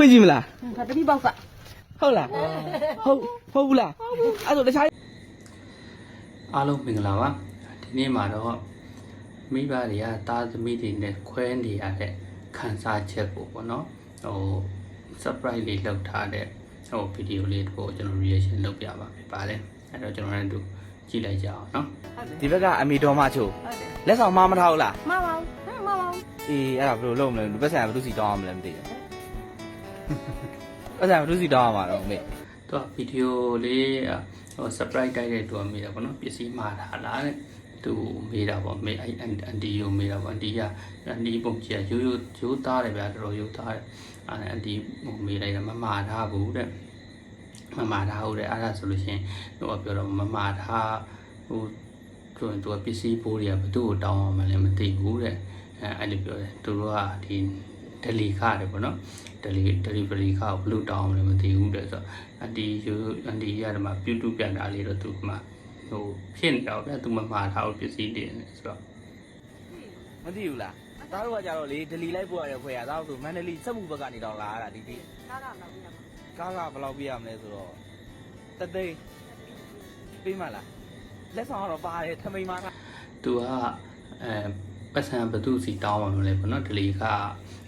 ဖွင့်ကြည့်မလားဒါတတိပေါက်ကဟုတ်လားဟုတ်ဟုတ်ဘူးလားအဲ့ဒါတခြားအားလုံးမင်္ဂလာပါဒီနေ့မှာတော့မိဘတွေကသားသမီးတွေနဲ့ခွဲနေရတဲ့ခံစားချက်ကိုပေါ့နော်ဟို surprise လေးလုပ်ထားတဲ့ဟိုဗီဒီယိုလေးကိုကျွန်တော် reaction လုပ်ပြပါမယ်ပါတယ်အဲ့တော့ကျွန်တော်လည်းသူကြည့်လိုက်ကြအောင်နော်ဒီဘက်ကအမီတော်မချိုဟုတ်တယ်လက်ဆောင်မမထားဘူးလားမပါဘူးဟဲ့မပါဘူးအေးအဲ့ဒါဘယ်လိုလုပ်မလဲဒီဘက်ဆိုင်ကဘယ်သူစီတောင်းအောင်မလဲမသိဘူး ဘက်ဆိုင်ကဘယ်သူစီတောင်းအောင်မှာတော့မေသူကဗီဒီယိုလေးဟို surprise တိုက်တဲ့သူကမေးတာပေါ့နော်ပစ္စည်းမှာထားလားတဲ့သူမေးတာပေါ့မေးအဲ့အန်တီယိုမေးတာပေါ့အန်တီကအန်တီပုံကြီးကရိုးရိုးရိုးသားတယ်ဗျာတော်တော်ရိုးသားတယ်အဲ့အန်တီဟိုမေးလိုက်တာမမှာထားဘူးတဲ့မမှာထားဘူးတဲ့အဲ့ဒါဆိုလို့ရှိရင်ဟိုကပြောတော့မမှာထားဟိုသူကသူကပစ္စည်းပိုးတွေကဘသူ့ကိုတောင်းအောင်မလဲမသိဘူးတဲ့အဲအဲ့လိုပြောတယ်သူတို့ကဒီဒလီခတယ်ပေါ့နော် ဒလီဒလီဗလီခကိုဘလို့တောင်းအောင်လဲမသိဘူးတဲ့ဆိုတော့အန်တီယူအန်တီရတယ်မှာပြုတုပြန်တာလေးတော့သူမှဟိုဖြစ်နေတော့ဗျာသူမမှားထားဘူးပစ္စည်းတင်နေဆိုတော့မသိဘူးလားသားတို့ကကြတော့လေဒလီလိုက်ပို့ရတဲ့ခွဲရသားတို့ဆိုမန္တလေးစက်မှုဘက်ကနေတော့လာရတာဒီဒီကားကလောက်ပြရမှာကားကဘယ်လောက်ပြရမလဲဆိုတော့တသိန်းပေးမလားလက်ဆောင်ကတော့ပါတယ်ထမိန်မလားသူကအဲ ပတ်စံဘသူစီတောင်းအောင်လဲပေါ့နော်ဒလီက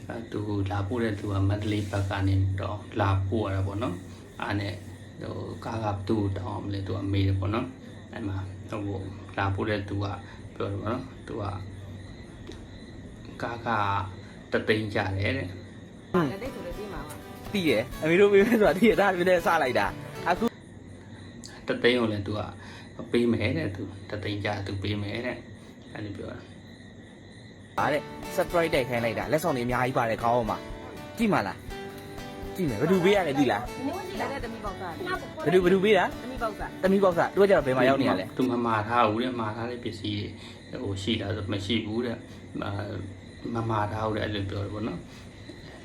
အဲသူလာပို့တဲ့သူကမန္တလေးဘက်ကနေတော့လာပို့ရတာပေါ့နော်အားနဲ့ဟိုကားကဘသူ့ကိုတောင်းအောင်လဲသူကမေးတယ်ပေါ့နော်အဲ့မှာဟိုလာပို့တဲ့သူကပြောတယ်ပေါ့နော်သူကကားကတသိန်းကြတယ်တဲ့လက်တိတ်ဆိုလည်းပြီးမှာပါတည်တယ်အမေတို့ပေးမယ်ဆိုတာတည်ရဒါပြတဲ့စလိုက်တာအခုတသိန်းကိုလည်းသူကပေးမယ်တဲ့သူတသိန်းကြာသူပေးမယ်တဲ့အဲ့လိုပြောတာ ပါတဲ့ surprise တိုက်ခိုင်းလိုက်တာလက်ဆောင်တွေအများကြီးပါတယ်ခေါင်းအောင်မှာကြည့်မလားကြည့်မယ်ဘယ်သူပေးရလဲကြည့်လားနင်းကြည့်လိုက်တဲ့တတိပေါက်ကဘယ်သူဘယ်သူပေးတာတတိပေါက်ကတမီဘောက်စာသူကကြတော့ဘယ်မှာရောက်နေရလဲသူမမာထားဘူးတဲ့မာထားတဲ့ပစ္စည်းတွေဟိုရှိတာဆိုမရှိဘူးတဲ့အာမမာထားဘူးတဲ့အဲ့လိုပြောတယ်ပေါ့နော်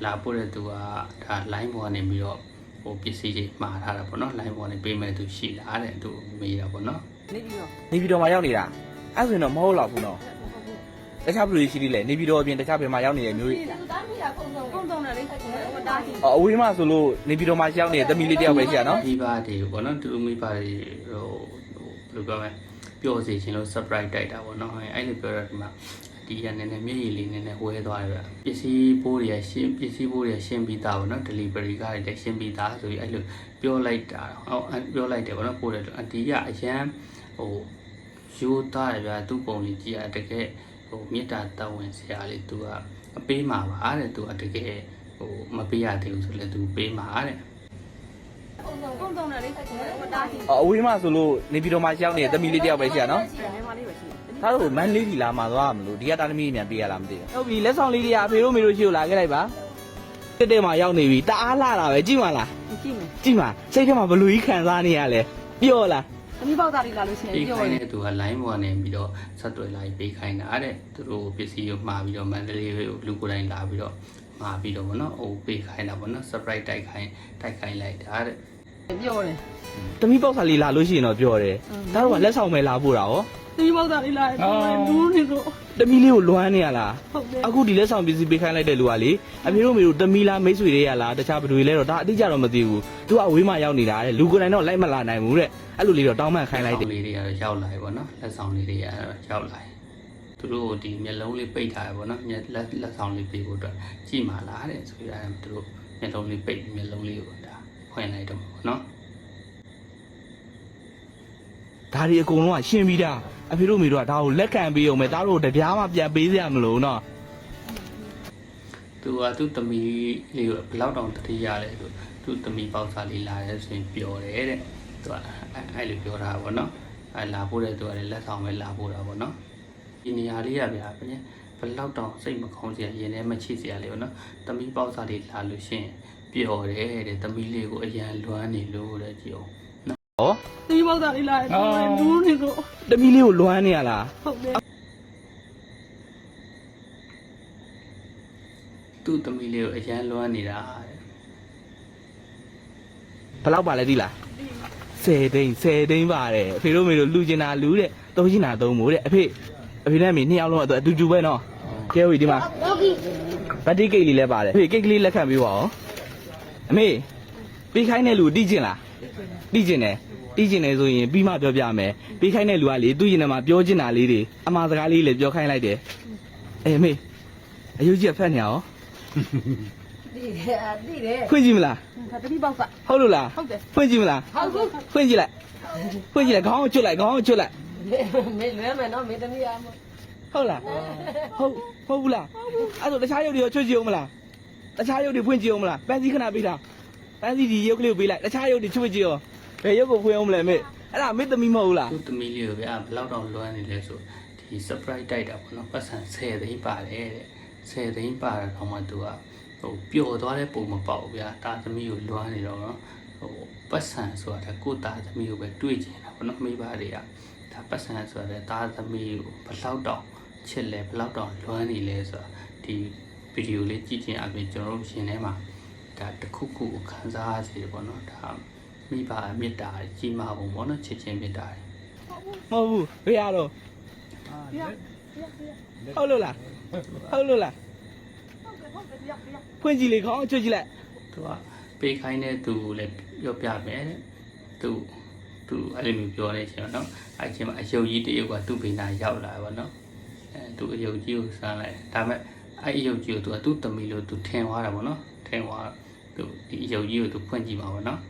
လာပို့တဲ့သူကဒါ line ပေါ်ကနေပြီးတော့ဟိုပစ္စည်းတွေမှာထားတာပေါ့နော် line ပေါ်ကနေပေးမယ်သူရှိလားတဲ့သူမေးတာပေါ့နော်နေပြီးတော့နေပြည်တော်မှာရောက်နေတာအဲ့ဆိုရင်တော့မဟုတ်တော့ဘူးနော် တခြားဘယ်လိုရှိသေးလဲနေပြည်တော်အပြင်တခြားဘယ်မှာရောက်နေရမျိုးကြီးတားမိတာကုန်ဆုံးကုန်ဆုံးတယ်လေဟိုတားကြည့်အော်အဝေးမှာဆိုလို့နေပြည်တော်မှာရောက်နေတဲ့တမီလေးတယောက်ပဲရှိရနော်မိဘတွေပေါ့နော်သူတို့မိဘတွေဟိုဟိုဘယ်လိုပြောမလဲပျော်စေခြင်းလို့ surprise တိုက်တာပေါ့နော်အဲ့လိုပြောတော့ဒီမှာဒီရနည်းနည်းမျက်ရည်လေးနည်းနည်းဝဲသွားတယ်ဗျပစ္စည်းပိုးတွေရှင်းပစ္စည်းပိုးတွေရှင်းပြီးသားပေါ့နော် delivery ကလည်းရှင်းပြီးသားဆိုပြီးအဲ့လိုပြောလိုက်တာဟောပြောလိုက်တယ်ပေါ့နော်ပို့တယ်အတီးကအရန်ဟိုယူသားတယ်ဗျာသူ့ပုံလေးကြည့်ရတကယ် ဟိုမေတ္တာတဝင်ဆရာလေးသူကအပေးမှာပါတဲ့သူကတကယ်ဟိုမပေးရသေးဘူးဆိုလည်းသူပေးမှာတဲ့ကုန်ဆုံးကုန်ဆုံးတယ်လေဟိုတားကြည့်အော်အဝေးမှာဆိုလို့နေပြည်တော်မှာရောက်နေတဲ့တမီလေးတယောက်ပဲရှိရနော်ရှိတယ်မလေးပဲရှိတယ်ဒါတို့မန်လေးကြီးလာမှာသွားမလို့ဒီကတာသမီးမြန်ပေးရလားမသိဘူးဟုတ်ပြီလက်ဆောင်လေးတွေကအဖေတို့မေတို့ရှိကိုလာခဲ့လိုက်ပါတက်တက်မှာရောက်နေပြီတအားလာတာပဲကြည့်မလားကြည့်မယ်ကြည့်မှာစိတ်ထဲမှာဘလူကြီးခံစားနေရလဲပြောလား တတိပေါက်သားတွေလာလို့ရှိရင်ပေးပြောခိုင်းတယ်တဲ့သူက line ပေါ်နေပြီးတော့ဆက်သွယ်လာပြီးပေးခိုင်းတာတဲ့သူတို့ပစ္စည်းကိုမှာပြီးတော့မန္တလေးကိုလူကိုယ်တိုင်လာပြီးတော့မှာပြီးတော့ဗောနော်ဟိုပေးခိုင်းတာဗောနော် surprise တိုက်ခိုင်းတိုက်ခိုင်းလိုက်တာတဲ့ပြောတယ်တမီပေါက်စာလေးလာလို့ရှိရင်တော့ပြောတယ်ဒါတော့ကလက်ဆောင်ပဲလာဖို့တာရော တတိပေါက်သားတွေလာတယ်ဘူးနေတော့တမီလေးကိုလွမ်းနေရလားဟုတ်တယ်အခုဒီလက်ဆောင်ပစ္စည်းပေးခိုင်းလိုက်တဲ့လူကလေအဖေတို့မေတို့တမီလားမိတ်ဆွေတွေရလားတခြားဘယ်တွေလဲတော့ဒါအတိအကျတော့မသိဘူးသူကအဝေးမှာရောက်နေတာတဲ့လူကိုယ်တိုင်တော့လိုက်မလာနိုင်ဘူးတဲ့အဲ့လိုလေးတော့တောင်းပန်ခိုင်းလိုက်တယ်လက်ဆောင်လေးတွေကတော့ရောက်လာပြီဗောနော်လက်ဆောင်လေးတွေကတော့ရောက်လာပြီသူတို့ကိုဒီမျက်လုံးလေးပိတ်ထားရဗောနော်မျက်လက်လက်ဆောင်လေးပေးဖို့အတွက်ကြည့်မှလားတဲ့ဆိုရအဲ့သူတို့မျက်လုံးလေးပိတ်မျက်လုံးလေးကိုဒါဖွင့်လိုက်တော့ဗောနော်ဒါတွေအကုန်လုံးကရှင်းပြီးသား အဖေတို့မေတို့ကဒါကိုလက်ခံပေးအောင်မယ်ဒါတို့တပြားမှပြန်ပေးစရာမလိုနော်သူကသူ့သမီးလေးကိုဘယ်လောက်တောင်တတိရလဲဆိုသူ့သမီးပေါက်စားလေးလာရဲဆိုရင်ပျော်တယ်တဲ့သူကအဲ့အဲ့လိုပြောတာပေါ့နော်အဲ့လာဖို့တဲ့သူကလည်းလက်ဆောင်ပဲလာဖို့တာပေါ့နော်ဒီနေရာလေးရဗျာဘယ်နဲ့ဘယ်လောက်တောင်စိတ်မကောင်းစရာရင်ထဲမချိစရာလေးပေါ့နော်သမီးပေါက်စားလေးလာလို့ရှိရင်ပျော်တယ်တဲ့သမီးလေးကိုအရန်လွမ်းနေလို့တဲ့ကြည့်အောင် ဟောတတိပေါက်သားတွေလာတယ်ဘူးနေတော့တမီလေးကိုလွမ်းနေရလားဟုတ်တယ်သူ့သမီးလေးကိုအရန်လွမ်းနေတာတဲ့ဘယ်လောက်ပါလဲသိလား10သိန်း10သိန်းပါတယ်အဖေတို့မေတို့လူကျင်တာလူတဲ့သုံးချင်တာသုံးမို့တဲ့အဖေအဖေနဲ့မေနှစ်ယောက်လုံးအတူတူပဲနော်ကဲဝီဒီမှာဘတ်တီကိတ်လေးလည်းပါတယ်အဖေကိတ်ကလေးလက်ခံပေးပါဦးအမေပြီးခိုင်းတဲ့လူတိကျင်လား တိကျင်တယ်တိကျင်တယ်ဆိုရင်ပြီးမှပြောပြမယ်ပြီးခိုင်းတဲ့လူကလေသူ့ရင်ထဲမှာပြောချင်တာလေးတွေအမှားစကားလေးလည်းပြောခိုင်းလိုက်တယ်အေးအမေအယူကြီးကဖက်နေရအောင်တိတယ်တိတယ်ဖွင့်ကြည့်မလားဒါတတိပေါက်ကဟုတ်လို့လားဟုတ်တယ်ဖွင့်ကြည့်မလားဟုတ်ကူဖွင့်ကြည့်လိုက်ဖွင့်ကြည့်လိုက်ခေါင်းကိုချွတ်လိုက်ခေါင်းကိုချွတ်လိုက်မေလွဲမယ်နော်မေတမီးရမဟုတ်လားဟုတ်ဟုတ်ဘူးလားအဲ့ဆိုတခြားရုပ်တွေရောချွတ်ကြည့်အောင်မလားတခြားရုပ်တွေဖွင့်ကြည့်အောင်မလားပန်းစည်းခဏပေးတာ ပန်းစည်းဒီရုပ်ကလေးကိုပေးလိုက်တခြားရုပ်တွေချွတ်ကြည့်အောင်ဘယ်ရုပ်ကိုဖွင့်အောင်မလဲမေအဲ့ဒါမေသမီးမဟုတ်ဘူးလားသူ့သမီးလေးကိုဗျာဘယ်လောက်တော့လွမ်းနေလဲဆိုဒီ surprise တိုက်တာပေါ့နော်ပတ်စံ10သိန်းပါတယ်တဲ့10သိန်းပါတော့မှသူကဟိုပျော်သွားတဲ့ပုံမပေါက်ဘူးဗျာတာသမီးကိုလွမ်းနေတော့နော်ဟိုပတ်စံဆိုတာကိုတာသမီးကိုပဲတွေးကျင်တာပေါ့နော်မိဘတွေကဒါပတ်စံဆိုတဲ့တာသမီးကိုဘယ်လောက်တော့ချစ်လဲဘယ်လောက်တော့လွမ်းနေလဲဆိုတာဒီဗီဒီယိုလေးကြည့်ခြင်းအပြင်ကျွန်တော်တို့ရှင်ထဲမှာ ဒါတစ်ခုခုကိုခံစားရစေတယ်ပေါ့နော်ဒါမိဘမေတ္တာကြီးမားပုံပေါ့နော်ချစ်ချင်းမေတ္တာတွေမဟုတ်ဘူးဘယ်ရတော့ဟုတ်လို့လားဟုတ်လို့လားဖွင့်ကြည့်လေခေါင်းကိုချွတ်ကြည့်လိုက်သူကပေးခိုင်းတဲ့သူကိုလည်းပြောပြမယ်တဲ့သူသူအဲ့လိုမျိုးပြောနေချင်တော့နော်အဲ့ချင်းမှာအယုတ်ကြီးတရုတ်ကသူ့ဘေးနာရောက်လာပါတော့အဲသူအယုတ်ကြီးကိုစမ်းလိုက်ဒါပေမဲ့အဲ့အယုတ်ကြီးကိုသူကသူ့သမီးလို့သူထင်သွားတာပေါ့နော်ထင်သွား သူဒီအယုတ်ကြီးကိုသူဖွင့်ကြည့်ပါပေါ့နော်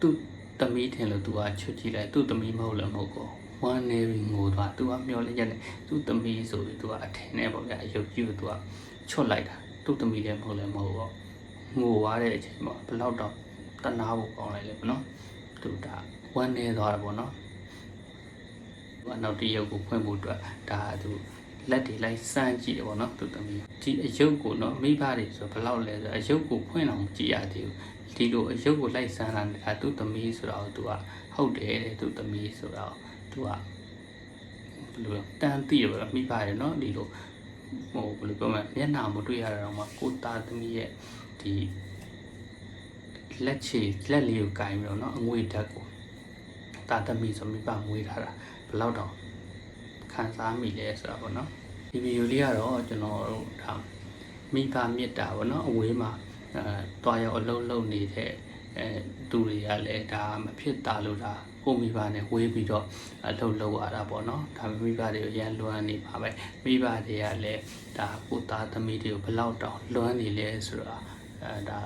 သူ့သမီးထင်လို့သူကချွတ်ကြည့်လိုက်သူ့သမီးမဟုတ်လည်းမဟုတ်ကောဝမ်းနေပြီးငိုသွားသူကမျောလင့်ရက်နေသူ့သမီးဆိုပြီးသူကအထင်နဲ့ပေါ့ဗျာအယုတ်ကြီးကိုသူကချွတ်လိုက်တာသူ့သမီးလည်းမဟုတ်လည်းမဟုတ်တော့ငိုသွားတဲ့အချိန်မှာဘယ်လောက်တော့တနာဖို့ကောင်းလိုက်လဲပေါ့နော်သူဒါဝမ်းနေသွားတာပေါ့နော်သူကနောက်တစ်ရုပ်ကိုဖွင့်ဖို့အတွက်ဒါသူ လက်တွေလိုက်စမ်းကြည့်တယ်ပေါ့နော်သူသမီးဒီအယုတ်ကိုနော်မိဘတွေဆိုဘလောက်လဲဆိုအယုတ်ကိုဖွင့်အောင်ကြည့်ရသေးဘူးဒီလိုအယုတ်ကိုလိုက်စမ်းတာကသူသမီးဆိုတော့သူကဟုတ်တယ်တဲ့သူသမီးဆိုတော့သူကဘယ်လိုတန်တိရပေါ့မိဘတွေနော်ဒီလိုဟိုဘယ်လိုပြောမလဲမျက်နှာမတွေ့ရတော့မှကိုသားသမီးရဲ့ဒီလက်ချေလက်လေးကိုကင်ပြီးတော့နော်အငွေဓာတ်ကိုသားသမီးဆိုမိဘမွေးထားတာဘလောက်တော့ ခံစားမိလဲဆိုတာပေါ့နော်ဒီဗီဒီယိုလေးကတော့ကျွန်တော်တို့ဒါမိဘမေတ္တာပေါ့နော်အဝေးမှာအဲတွားရောက်အလုံးလုံးနေတဲ့အဲသူတွေကလည်းဒါမဖြစ်တာလို့ဒါကိုမိဘနဲ့ဝေးပြီးတော့အလုပ်လုပ်ရတာပေါ့နော်ဒါမိဘတွေကိုရန်လွမ်းနေပါပဲမိဘတွေကလည်းဒါကိုသားသမီးတွေကိုဘလောက်တောင်လွမ်းနေလဲဆိုတာအဲဒါ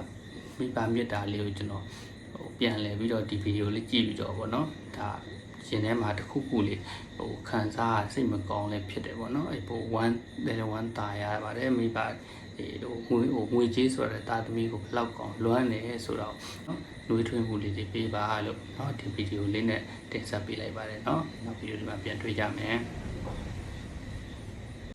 မိဘမေတ္တာလေးကိုကျွန်တော်ဟိုပြန်လဲပြီးတော့ဒီဗီဒီယိုလေးကြည့်ပြီးတော့ပေါ့နော်ဒါ ရှင်ထဲမှာတစ်ခုခုလေးဟိုခံစားရစိတ်မကောင်းလည်းဖြစ်တယ်ဗောနော်အဲ့ပို1 1ตายရပါတယ်မိဘဒီဟိုငွေဟိုငွေကြေးဆိုတဲ့တာသမီးကိုဘယ်လောက်ကောင်းလွမ်းနေဆိုတော့နော်လွေးထွင်းမှုလေးတွေပေးပါလို့เนาะဒီဗီဒီယိုလေးနဲ့တင်ဆက်ပေးလိုက်ပါတယ်เนาะနောက်ဗီဒီယိုဒီမှာပြန်တွေ့ကြမယ်